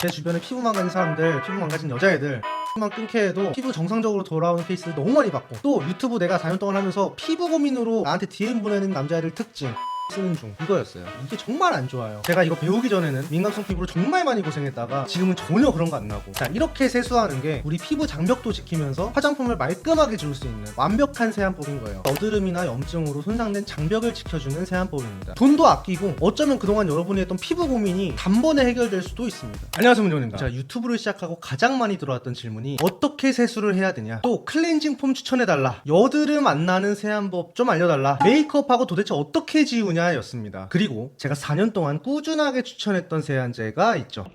제 주변에 피부 망가진 사람들, 피부 망가진 여자애들 만 끊게 해도 피부 정상적으로 돌아오는 케이스를 너무 많이 봤고 또 유튜브 내가 4년 동안 하면서 피부 고민으로 나한테 DM 보내는 남자애들 특징 쓰는 중 이거였어요. 이게 정말 안 좋아요. 제가 이거 배우기 전에는 민감성 피부로 정말 많이 고생했다가 지금은 전혀 그런 거 안 나고 자 이렇게 세수하는 게 우리 피부 장벽도 지키면서 화장품을 말끔하게 지울 수 있는 완벽한 세안법인 거예요. 여드름이나 염증으로 손상된 장벽을 지켜주는 세안법입니다. 돈도 아끼고 어쩌면 그동안 여러분이 했던 피부 고민이 단번에 해결될 수도 있습니다. 안녕하세요 문정입니다. 제가 유튜브를 시작하고 가장 많이 들어왔던 질문이 어떻게 세수를 해야 되냐 또 클렌징 폼 추천해달라 여드름 안 나는 세안법 좀 알려달라 메이크업하고 도대체 어떻게 지우냐 였습니다. 그리고 제가 4년 동안 꾸준하게 추천했던 세안제가 있죠.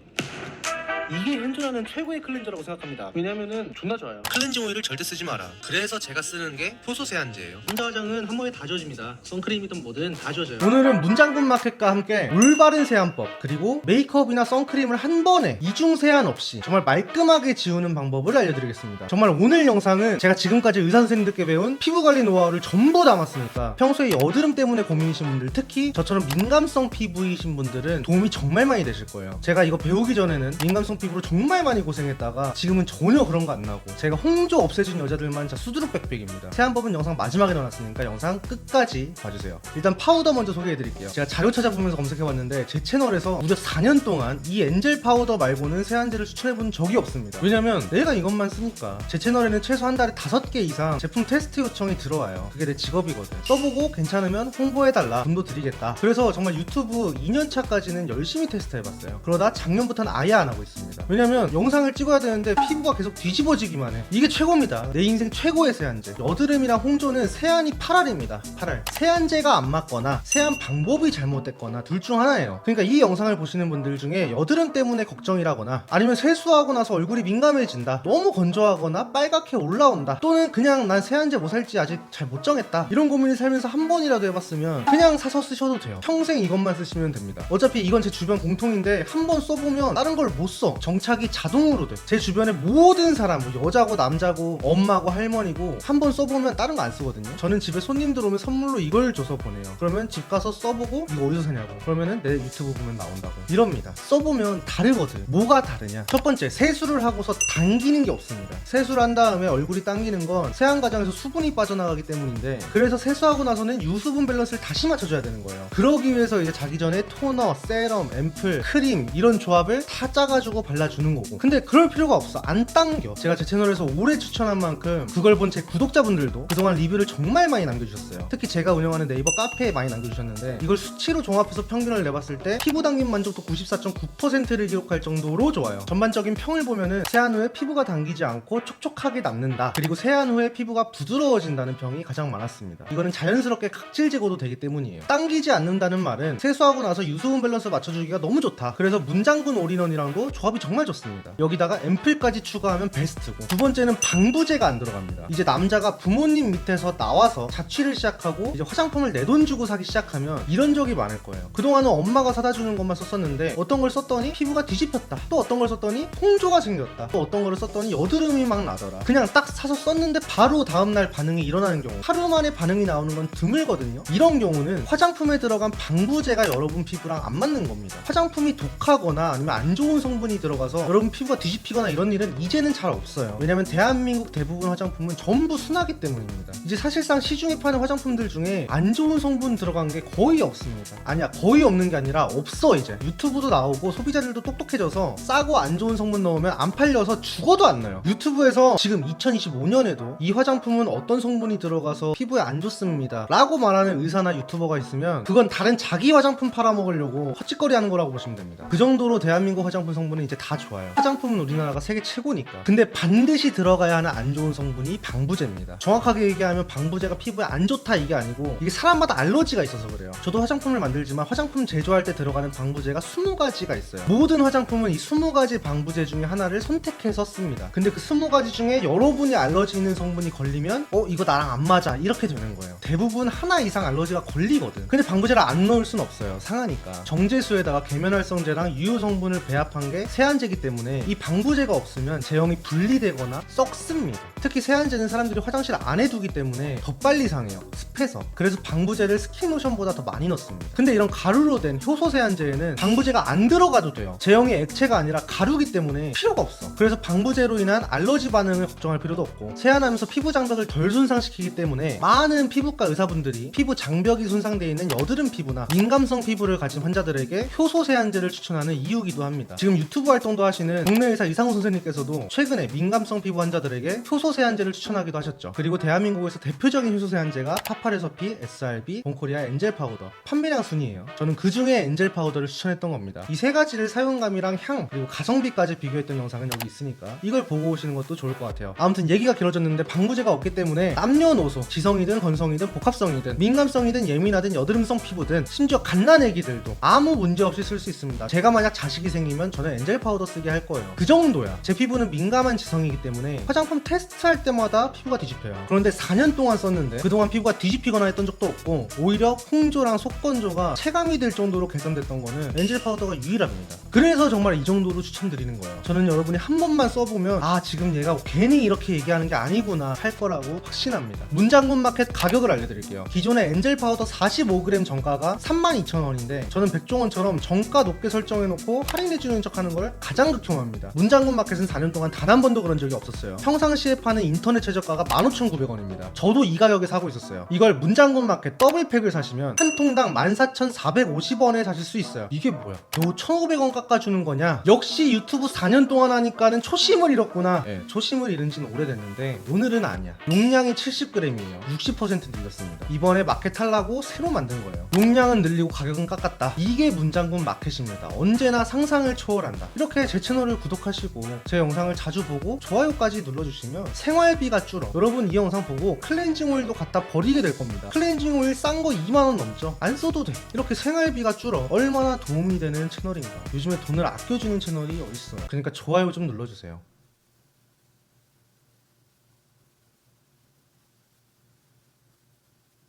이게 현존하는 최고의 클렌저라고 생각합니다. 왜냐면은 존나 좋아요. 클렌징 오일을 절대 쓰지 마라. 그래서 제가 쓰는 게 효소 세안제예요. 혼자 화장은 한 번에 다 지워집니다. 선크림이든 뭐든 다 지워져요. 오늘은 문장군 마켓과 함께 올바른 세안법 그리고 메이크업이나 선크림을 한 번에 이중 세안 없이 정말 말끔하게 지우는 방법을 알려드리겠습니다. 정말 오늘 영상은 제가 지금까지 의사 선생님들께 배운 피부 관리 노하우를 전부 담았으니까 평소에 여드름 때문에 고민이신 분들 특히 저처럼 민감성 피부이신 분들은 도움이 정말 많이 되실 거예요. 제가 이거 배우기 전에는 민감성 피부로 정말 많이 고생했다가 지금은 전혀 그런 거 안 나고 제가 홍조 없애준 여자들만 진짜 수두룩 백백입니다. 세안법은 영상 마지막에 넣어놨으니까 영상 끝까지 봐주세요. 일단 파우더 먼저 소개해드릴게요. 제가 자료 찾아보면서 검색해봤는데 제 채널에서 무려 4년 동안 이 엔젤 파우더 말고는 세안제를 추천해본 적이 없습니다. 왜냐면 내가 이것만 쓰니까 제 채널에는 최소 한 달에 5개 이상 제품 테스트 요청이 들어와요. 그게 내 직업이거든. 써보고 괜찮으면 홍보해달라. 돈도 드리겠다. 그래서 정말 유튜브 2년차까지는 열심히 테스트해봤어요. 그러다 작년부터는 아예 안 하고 있습니다. 왜냐면 영상을 찍어야 되는데 피부가 계속 뒤집어지기만 해. 이게 최고입니다. 내 인생 최고의 세안제. 여드름이랑 홍조는 세안이 8알입니다. 8알. 세안제가 안 맞거나 세안 방법이 잘못됐거나 둘 중 하나예요. 그러니까 이 영상을 보시는 분들 중에 여드름 때문에 걱정이라거나 아니면 세수하고 나서 얼굴이 민감해진다. 너무 건조하거나 빨갛게 올라온다. 또는 그냥 난 세안제 뭐 살지 아직 잘 못 정했다. 이런 고민을 살면서 한 번이라도 해봤으면 그냥 사서 쓰셔도 돼요. 평생 이것만 쓰시면 됩니다. 어차피 이건 제 주변 공통인데 한 번 써보면 다른 걸 못 써. 정착이 자동으로 돼. 제 주변에 모든 사람, 뭐 여자고 남자고 엄마고 할머니고 한 번 써보면 다른 거 안 쓰거든요. 저는 집에 손님들 오면 선물로 이걸 줘서 보내요. 그러면 집 가서 써보고 이거 어디서 사냐고. 그러면은 내 유튜브 보면 나온다고. 이럽니다. 써보면 다르거든. 뭐가 다르냐? 첫 번째 세수를 하고서 당기는 게 없습니다. 세수를 한 다음에 얼굴이 당기는 건 세안 과정에서 수분이 빠져나가기 때문인데 그래서 세수하고 나서는 유수분 밸런스를 다시 맞춰줘야 되는 거예요. 그러기 위해서 이제 자기 전에 토너, 세럼, 앰플, 크림 이런 조합을 다 짜가지고 발라주는 거고. 근데 그럴 필요가 없어. 안 당겨. 제가 제 채널에서 오래 추천한 만큼 그걸 본 제 구독자분들도 그동안 리뷰를 정말 많이 남겨주셨어요. 특히 제가 운영하는 네이버 카페에 많이 남겨주셨는데 이걸 수치로 종합해서 평균을 내봤을 때 피부 당김 만족도 94.9%를 기록할 정도로 좋아요. 전반적인 평을 보면은 세안 후에 피부가 당기지 않고 촉촉하게 남는다. 그리고 세안 후에 피부가 부드러워진다는 평이 가장 많았습니다. 이거는 자연스럽게 각질 제거도 되기 때문이에요. 당기지 않는다는 말은 세수하고 나서 유수분 밸런스 맞춰주기가 너무 좋다. 그래서 문장군 올인원이랑도 조합 이 정말 좋습니다. 여기다가 앰플까지 추가하면 베스트고 두 번째는 방부제가 안 들어갑니다. 이제 남자가 부모님 밑에서 나와서 자취를 시작하고 이제 화장품을 내 돈 주고 사기 시작하면 이런 적이 많을 거예요. 그동안은 엄마가 사다 주는 것만 썼었는데 어떤 걸 썼더니 피부가 뒤집혔다. 또 어떤 걸 썼더니 홍조가 생겼다. 또 어떤 걸 썼더니 여드름이 막 나더라. 그냥 딱 사서 썼는데 바로 다음날 반응이 일어나는 경우 하루 만에 반응이 나오는 건 드물거든요. 이런 경우는 화장품에 들어간 방부제가 여러분 피부랑 안 맞는 겁니다. 화장품이 독하거나 아니면 안 좋은 성분이 들어가서 여러분 피부가 뒤집히거나 이런 일은 이제는 잘 없어요. 왜냐면 대한민국 대부분 화장품은 전부 순하기 때문입니다. 이제 사실상 시중에 파는 화장품들 중에 안 좋은 성분 들어간 게 거의 없습니다. 아니야 거의 없는 게 아니라 없어 이제 유튜브도 나오고 소비자들도 똑똑해져서 싸고 안 좋은 성분 넣으면 안 팔려서 죽어도 안 나요. 유튜브에서 지금 2025년에도 이 화장품은 어떤 성분이 들어가서 피부에 안 좋습니다. 라고 말하는 의사나 유튜버가 있으면 그건 다른 자기 화장품 팔아먹으려고 헛짓거리 하는 거라고 보시면 됩니다. 그 정도로 대한민국 화장품 성분은 이제 다 좋아요. 화장품은 우리나라가 세계 최고니까. 근데 반드시 들어가야 하는 안 좋은 성분이 방부제입니다. 정확하게 얘기하면 방부제가 피부에 안 좋다 이게 아니고 이게 사람마다 알러지가 있어서 그래요. 저도 화장품을 만들지만 화장품 제조할 때 들어가는 방부제가 20가지가 있어요. 모든 화장품은 이 20가지 방부제 중에 하나를 선택해서 씁니다. 근데 그 20가지 중에 여러분이 알러지 있는 성분이 걸리면 어 이거 나랑 안 맞아 이렇게 되는 거예요. 대부분 하나 이상 알러지가 걸리거든. 근데 방부제를 안 넣을 순 없어요. 상하니까. 정제수에다가 계면활성제랑 유효 성분을 배합한 게 세안제이기 때문에 이 방부제가 없으면 제형이 분리되거나 썩습니다. 특히 세안제는 사람들이 화장실 안에 두기 때문에 더 빨리 상해요. 습해서. 그래서 방부제를 스킨로션보다 더 많이 넣습니다. 근데 이런 가루로 된 효소 세안제에는 방부제가 안 들어가도 돼요. 제형이 액체가 아니라 가루기 때문에 필요가 없어. 그래서 방부제로 인한 알러지 반응을 걱정할 필요도 없고 세안하면서 피부 장벽을 덜 손상시키기 때문에 많은 피부과 의사분들이 피부 장벽이 손상되어 있는 여드름 피부나 민감성 피부를 가진 환자들에게 효소 세안제를 추천하는 이유기도 합니다. 지금 유튜브 활동도 하시는 국내 의사 이상우 선생님께서도 최근에 민감성 피부 환자들에게 효소 세안제를 추천하기도 하셨죠. 그리고 대한민국에서 대표적인 효소 세안제가 파파레서피, SRB, 본코리아 엔젤 파우더 판매량 순이에요. 저는 그 중에 엔젤 파우더를 추천했던 겁니다. 이 세 가지를 사용감이랑 향 그리고 가성비까지 비교했던 영상은 여기 있으니까 이걸 보고 오시는 것도 좋을 것 같아요. 아무튼 얘기가 길어졌는데 방부제가 없기 때문에 남녀노소 지성이든 건성이든 복합성이든 민감성이든 예민하든 여드름성 피부든 심지어 갓난 애기들도 아무 문제 없이 쓸 수 있습니다. 제가 만약 자식이 생기면 저는 엔젤 파우더 쓰게 할 거예요. 그 정도야. 제 피부는 민감한 지성이기 때문에 화장품 테스트할 때마다 피부가 뒤집혀요. 그런데 4년 동안 썼는데 그동안 피부가 뒤집히거나 했던 적도 없고 오히려 홍조랑 속건조가 체감이 될 정도로 개선됐던 거는 엔젤 파우더가 유일합니다. 그래서 정말 이 정도로 추천드리는 거예요. 저는 여러분이 한 번만 써보면 아 지금 얘가 괜히 이렇게 얘기하는 게 아니구나 할 거라고 확신합니다. 문장군 마켓 가격을 알려드릴게요. 기존의 엔젤 파우더 45g 정가가 32,000원인데 저는 백종원처럼 정가 높게 설정해놓고 할인해주는 척하는 걸 가장 극혐합니다. 문장군 마켓은 4년 동안 단 한 번도 그런 적이 없었어요. 평상시에 파는 인터넷 최저가가 15,900원입니다. 저도 이 가격에 사고 있었어요. 이걸 문장군 마켓 더블팩을 사시면 한 통당 14,450원에 사실 수 있어요. 이게 뭐야? 너 1,500원 깎아주는 거냐? 역시 유튜브 4년 동안 하니까는 초심을 잃었구나. 예, 초심을 잃은 지는 오래됐는데 오늘은 아니야. 용량이 70g이에요. 60% 늘렸습니다. 이번에 마켓 하려고 새로 만든 거예요. 용량은 늘리고 가격은 깎았다. 이게 문장군 마켓입니다. 언제나 상상을 초월한다. 이렇게 제 채널을 구독하시고 제 영상을 자주 보고 좋아요까지 눌러주시면 생활비가 줄어. 여러분 이 영상 보고 클렌징 오일도 갖다 버리게 될 겁니다. 클렌징 오일 싼 거 2만원 넘죠? 안 써도 돼. 이렇게 생활비가 줄어. 얼마나 도움이 되는 채널인가. 요즘에 돈을 아껴주는 채널이 어딨어요. 그러니까 좋아요 좀 눌러주세요.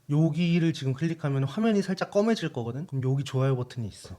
여기를 지금 클릭하면 화면이 살짝 검해질 거거든? 그럼 여기 좋아요 버튼이 있어.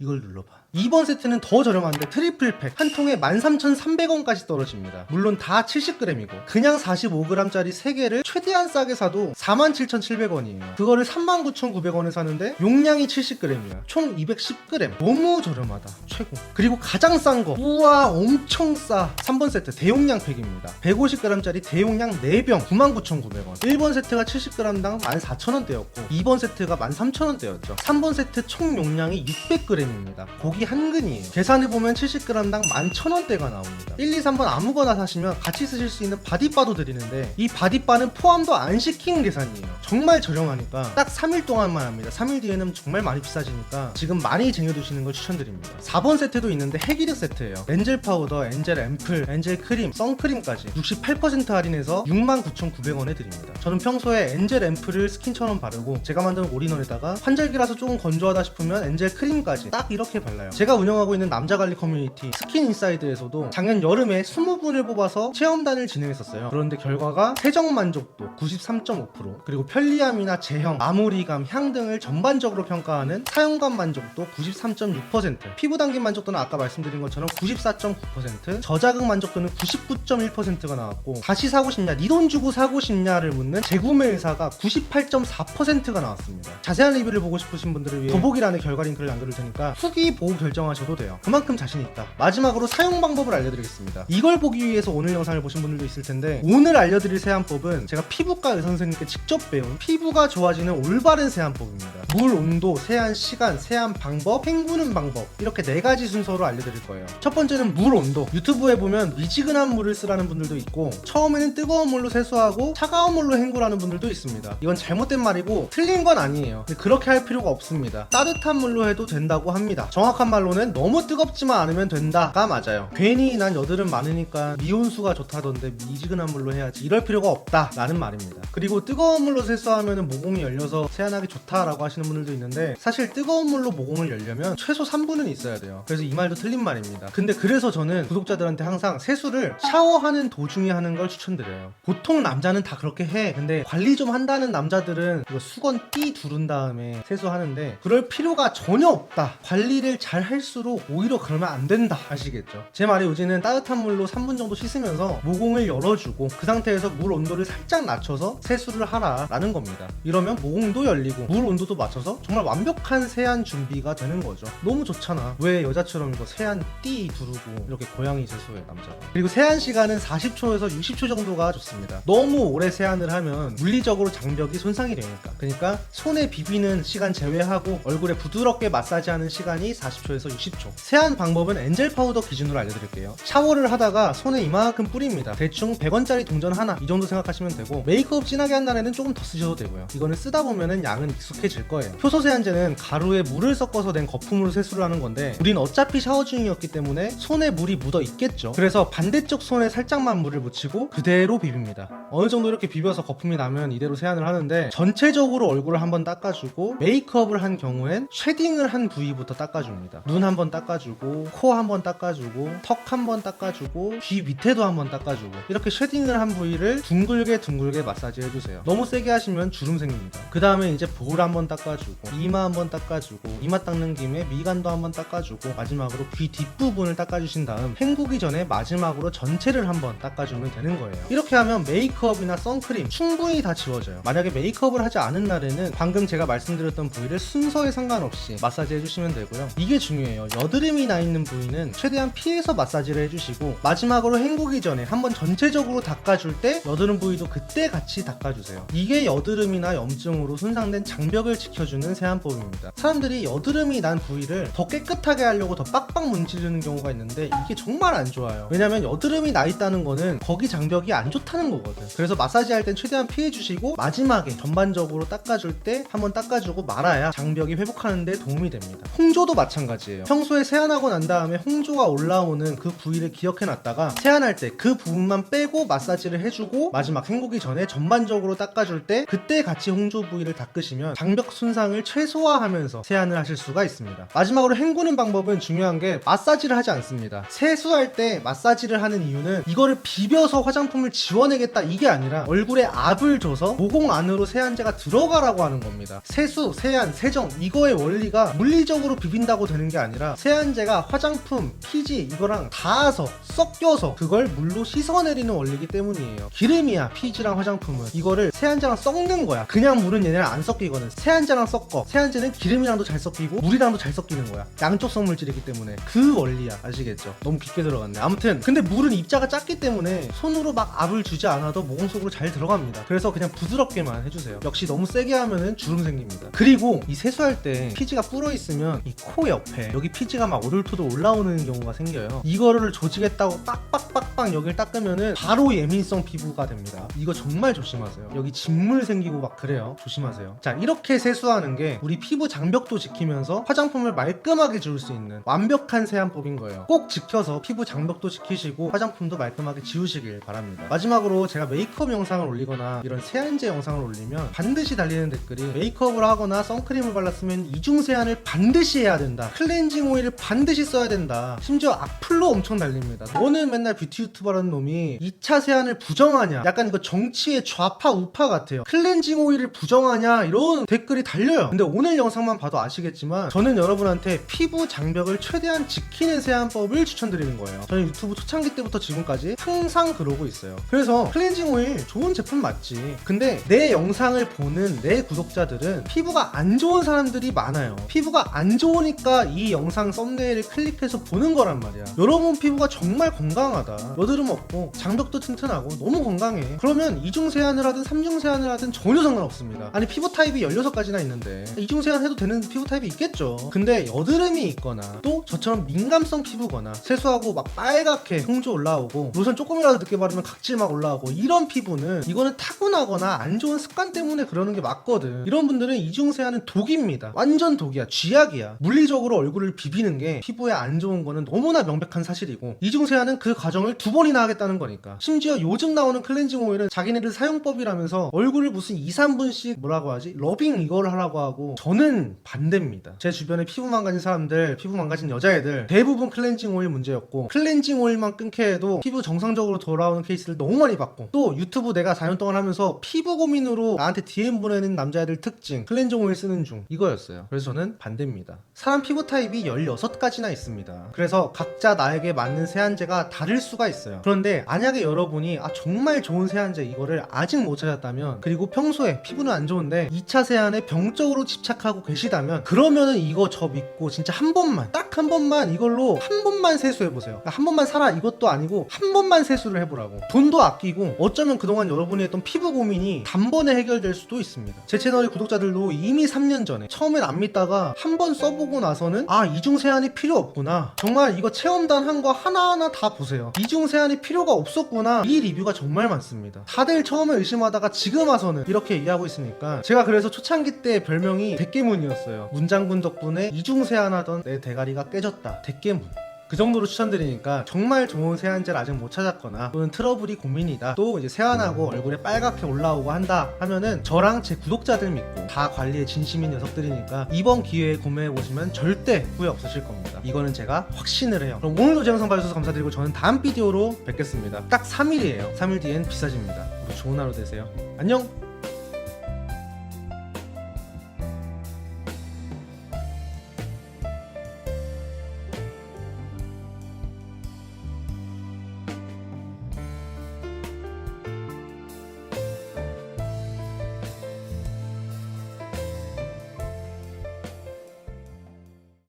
이걸 눌러봐. 이번 세트는 더 저렴한데 트리플 팩 한 통에 13,300원까지 떨어집니다. 물론 다 70g이고 그냥 45g짜리 3개를 최대한 싸게 사도 47,700원이에요. 그거를 39,900원에 사는데 용량이 70g이야. 총 210g. 너무 저렴하다. 최고. 그리고 가장 싼 거. 우와 엄청 싸. 3번 세트 대용량 팩입니다. 150g짜리 대용량 4병 99,900원. 1번 세트가 70g당 14,000원대였고 2번 세트가 13,000원대였죠. 3번 세트 총 용량이 600g 입니다. 고기 한 근이에요. 계산해보면 70g당 11,000원대가 나옵니다. 1, 2, 3번 아무거나 사시면 같이 쓰실 수 있는 바디바도 드리는데 이 바디바는 포함도 안 시킨 계산이에요. 정말 저렴하니까 딱 3일 동안만 합니다. 3일 뒤에는 정말 많이 비싸지니까 지금 많이 쟁여두시는 걸 추천드립니다. 4번 세트도 있는데 핵이력 세트예요. 엔젤 파우더, 엔젤 앰플, 엔젤 크림, 선크림까지 68% 할인해서 69,900원에 드립니다. 저는 평소에 엔젤 앰플을 스킨처럼 바르고 제가 만든 올인원에다가 환절기라서 조금 건조하다 싶으면 엔젤 크림까지 딱 이렇게 발라요. 제가 운영하고 있는 남자 관리 커뮤니티 스킨 인사이드에서도 작년 여름에 20분을 뽑아서 체험단을 진행했었어요. 그런데 결과가 세정 만족도 93.5% 그리고 편리함이나 제형, 마무리감, 향 등을 전반적으로 평가하는 사용감 만족도 93.6% 피부 당김 만족도는 아까 말씀드린 것처럼 94.9% 저자극 만족도는 99.1%가 나왔고 다시 사고 싶냐, 네 돈 주고 사고 싶냐를 묻는 재구매 의사가 98.4%가 나왔습니다. 자세한 리뷰를 보고 싶으신 분들을 위해 더보기란에 결과 링크를 남겨둘 테니까 후기 보고 결정하셔도 돼요. 그만큼 자신 있다. 마지막으로 사용 방법을 알려드리겠습니다. 이걸 보기 위해서 오늘 영상을 보신 분들도 있을 텐데 오늘 알려드릴 세안법은 제가 피부과 의사 선생님께 직접 배운 피부가 좋아지는 올바른 세안법입니다. 물 온도, 세안 시간, 세안 방법, 헹구는 방법 이렇게 네 가지 순서로 알려드릴 거예요. 첫 번째는 물 온도. 유튜브에 보면 미지근한 물을 쓰라는 분들도 있고 처음에는 뜨거운 물로 세수하고 차가운 물로 헹구라는 분들도 있습니다. 이건 잘못된 말이고 틀린 건 아니에요. 그렇게 할 필요가 없습니다. 따뜻한 물로 해도 된다고 합니다. 정확한 말로는 너무 뜨겁지만 않으면 된다가 맞아요. 괜히 난 여드름 많으니까 미온수가 좋다던데 미지근한 물로 해야지 이럴 필요가 없다 라는 말입니다. 그리고 뜨거운 물로 세수하면 모공이 열려서 세안하기 좋다라고 하시는 분들도 있는데 사실 뜨거운 물로 모공을 열려면 최소 3분은 있어야 돼요. 그래서 이 말도 틀린 말입니다. 근데 그래서 저는 구독자들한테 항상 세수를 샤워하는 도중에 하는 걸 추천드려요. 보통 남자는 다 그렇게 해. 근데 관리 좀 한다는 남자들은 이거 수건 띠 두른 다음에 세수하는데 그럴 필요가 전혀 없다. 관리를 잘잘 할수록 오히려 그러면 안 된다 아시겠죠? 제 말의 요지는 따뜻한 물로 3분 정도 씻으면서 모공을 열어주고 그 상태에서 물 온도를 살짝 낮춰서 세수를 하라라는 겁니다. 이러면 모공도 열리고 물 온도도 맞춰서 정말 완벽한 세안 준비가 되는 거죠. 너무 좋잖아. 왜 여자처럼 이거 세안 띠 두르고 이렇게 고양이 세수해 남자가. 그리고 세안 시간은 40초에서 60초 정도가 좋습니다. 너무 오래 세안을 하면 물리적으로 장벽이 손상이 되니까. 그러니까 손에 비비는 시간 제외하고 얼굴에 부드럽게 마사지하는 시간 이 40초에서 60초. 세안 방법은 엔젤 파우더 기준으로 알려드릴게요. 샤워를 하다가 손에 이만큼 뿌립니다. 대충 100원짜리 동전 하나 이 정도 생각하시면 되고 메이크업 진하게 한 날에는 조금 더 쓰셔도 되고요. 이거는 쓰다 보면은 양은 익숙해질 거예요. 효소 세안제는 가루에 물을 섞어서 낸 거품으로 세수를 하는 건데 우린 어차피 샤워 중이었기 때문에 손에 물이 묻어 있겠죠. 그래서 반대쪽 손에 살짝만 물을 묻히고 그대로 비빕니다. 어느 정도 이렇게 비벼서 거품이 나면 이대로 세안을 하는데 전체적으로 얼굴을 한번 닦아주고 메이크업을 한 경우엔 쉐딩을 한 부위 부터 닦아줍니다. 눈 한번 닦아주고 코 한번 닦아주고 턱 한번 닦아주고 귀 밑에도 한번 닦아주고 이렇게 쉐딩을 한 부위를 둥글게 둥글게 마사지 해주세요. 너무 세게 하시면 주름 생깁니다. 그 다음에 이제 볼 한번 닦아주고 이마 한번 닦아주고 이마 닦는 김에 미간도 한번 닦아주고 마지막으로 귀 뒷부분을 닦아주신 다음 헹구기 전에 마지막으로 전체를 한번 닦아주면 되는 거예요. 이렇게 하면 메이크업이나 선크림 충분히 다 지워져요. 만약에 메이크업을 하지 않은 날에는 방금 제가 말씀드렸던 부위를 순서에 상관없이 마사지 해주시면 되고요. 이게 중요해요. 여드름이 나 있는 부위는 최대한 피해서 마사지를 해주시고 마지막으로 헹구기 전에 한번 전체적으로 닦아줄 때 여드름 부위도 그때 같이 닦아주세요. 이게 여드름이나 염증으로 손상된 장벽을 지켜주는 세안법입니다. 사람들이 여드름이 난 부위를 더 깨끗하게 하려고 더 빡빡 문지르는 경우가 있는데 이게 정말 안 좋아요. 왜냐면 여드름이 나 있다는 거는 거기 장벽이 안 좋다는 거거든. 그래서 마사지 할 땐 최대한 피해 주시고 마지막에 전반적으로 닦아줄 때 한번 닦아주고 말아야 장벽이 회복하는 데 도움이 됩니다. 홍조도 마찬가지예요. 평소에 세안하고 난 다음에 홍조가 올라오는 그 부위를 기억해 놨다가 세안할 때 그 부분만 빼고 마사지를 해주고 마지막 헹구기 전에 전반적으로 닦아줄 때 그때 같이 홍조 부위를 닦으시면 장벽 손상을 최소화하면서 세안을 하실 수가 있습니다. 마지막으로 헹구는 방법은 중요한 게 마사지를 하지 않습니다. 세수할 때 마사지를 하는 이유는 이거를 비벼서 화장품을 지워내겠다 이게 아니라 얼굴에 압을 줘서 모공 안으로 세안제가 들어가라고 하는 겁니다. 세수, 세안, 세정 이거의 원리가 물리적으로 비빈다고 되는 게 아니라 세안제가 화장품, 피지 이거랑 닿아서 섞여서 그걸 물로 씻어내리는 원리이기 때문이에요. 기름이야 피지랑 화장품은 이거를 세안제랑 섞는 거야. 그냥 물은 얘네랑 안 섞이거든. 세안제랑 섞어. 세안제는 기름이랑도 잘 섞이고 물이랑도 잘 섞이는 거야. 양쪽 성 물질이기 때문에 그 원리야. 아시겠죠? 너무 깊게 들어갔네. 아무튼 근데 물은 입자가 작기 때문에 손으로 막 압을 주지 않아도 모공 속으로 잘 들어갑니다. 그래서 그냥 부드럽게만 해주세요. 역시 너무 세게 하면은 주름 생깁니다. 그리고 이 세수할 때 피지가 불어 있으면 이 코 옆에 여기 피지가 막 오돌토돌 올라오는 경우가 생겨요. 이거를 조지겠다고 빡빡빡빡 여기를 닦으면은 바로 예민성 피부가 됩니다. 이거 정말 조심하세요. 여기 진물 생기고 막 그래요. 조심하세요. 자 이렇게 세수하는 게 우리 피부 장벽도 지키면서 화장품을 말끔하게 지울 수 있는 완벽한 세안법인 거예요. 꼭 지켜서 피부 장벽도 지키시고 화장품도 말끔하게 지우시길 바랍니다. 마지막으로 제가 메이크업 영상을 올리거나 이런 세안제 영상을 올리면 반드시 달리는 댓글이 메이크업을 하거나 선크림을 발랐으면 이중 세안을 반드시 해야 된다. 클렌징 오일을 반드시 써야 된다. 심지어 악플로 엄청 달립니다. 너는 맨날 뷰티 유튜버라는 놈이 2차 세안을 부정하냐? 약간 그 정치의 좌파 우파 같아요. 클렌징 오일을 부정하냐? 이런 댓글이 달려요. 근데 오늘 영상만 봐도 아시겠지만 저는 여러분한테 피부 장벽을 최대한 지키는 세안법을 추천드리는 거예요. 저는 유튜브 초창기 때부터 지금까지 항상 그러고 있어요. 그래서 클렌징 오일 좋은 제품 맞지. 근데 내 영상을 보는 내 구독자들은 피부가 안 좋은 사람들이 많아요. 피부가 안 좋으니까 이 영상 썸네일을 클릭해서 보는 거란 말이야. 여러분 피부가 정말 건강하다. 여드름 없고 장벽도 튼튼하고 너무 건강해. 그러면 이중 세안을 하든 삼중 세안을 하든 전혀 상관없습니다. 아니 피부 타입이 16가지나 있는데 이중 세안 해도 되는 피부 타입이 있겠죠. 근데 여드름이 있거나 또 저처럼 민감성 피부거나 세수하고 막 빨갛게 홍조 올라오고 로션 조금이라도 늦게 바르면 각질 막 올라오고 이런 피부는 이거는 타고나거나 안 좋은 습관 때문에 그러는 게 맞거든. 이런 분들은 이중 세안은 독입니다. 완전 독이야. 쥐약이야. 물리적으로 얼굴을 비비는 게 피부에 안 좋은 거는 너무나 명백한 사실이고 이중 세안은 그 과정을 두 번이나 하겠다는 거니까. 심지어 요즘 나오는 클렌징 오일은 자기네들 사용법이라면서 얼굴을 무슨 2, 3분씩 뭐라고 하지? 러빙 이걸 하라고 하고 저는 반대입니다. 제 주변에 피부 망가진 사람들, 피부 망가진 여자애들 대부분 클렌징 오일 문제였고 클렌징 오일만 끊게 해도 피부 정상적으로 돌아오는 케이스를 너무 많이 봤고 또또 유튜브 내가 4년 동안 하면서 피부 고민으로 나한테 DM 보내는 남자애들 특징 클렌징 오일 쓰는 중 이거였어요 그래서 저는 반대입니다 사람 피부 타입이 16가지나 있습니다. 그래서 각자 나에게 맞는 세안제가 다를 수가 있어요. 그런데 만약에 여러분이 아 정말 좋은 세안제 이거를 아직 못 찾았다면 그리고 평소에 피부는 안 좋은데 2차 세안에 병적으로 집착하고 계시다면 그러면은 이거 저 믿고 진짜 한 번만 딱 한 번만 이걸로 한 번만 세수해 보세요. 한 번만 사라 이것도 아니고 한 번만 세수를 해보라고. 돈도 아끼고 어쩌면 그동안 여러분이 했던 피부 고민이 단번에 해결될 수도 있습니다. 제 채널의 구독자들도 이미 3년 전에 처음엔 안 믿다가 한번 써보고 나서는 아 이중 세안이 필요 없구나. 정말 이거 체험단 한 거 하나하나 다 보세요. 이중 세안이 필요가 없었구나. 이 리뷰가 정말 많습니다. 다들 처음에 의심하다가 지금 와서는 이렇게 얘기하고 있으니까 제가 그래서 초창기 때 별명이 대깨문이었어요. 문장군 덕분에 이중 세안하던 내 대가리가 깨졌다. 대깨문 그 정도로 추천드리니까 정말 좋은 세안제를 아직 못 찾았거나 또는 트러블이 고민이다. 또 이제 세안하고 얼굴에 빨갛게 올라오고 한다 하면은 저랑 제 구독자들 믿고 다 관리에 진심인 녀석들이니까 이번 기회에 구매해 보시면 절대 후회 없으실 겁니다. 이거는 제가 확신을 해요. 그럼 오늘도 제 영상 봐주셔서 감사드리고 저는 다음 비디오로 뵙겠습니다. 딱 3일이에요. 3일 뒤엔 비싸집니다. 좋은 하루 되세요. 안녕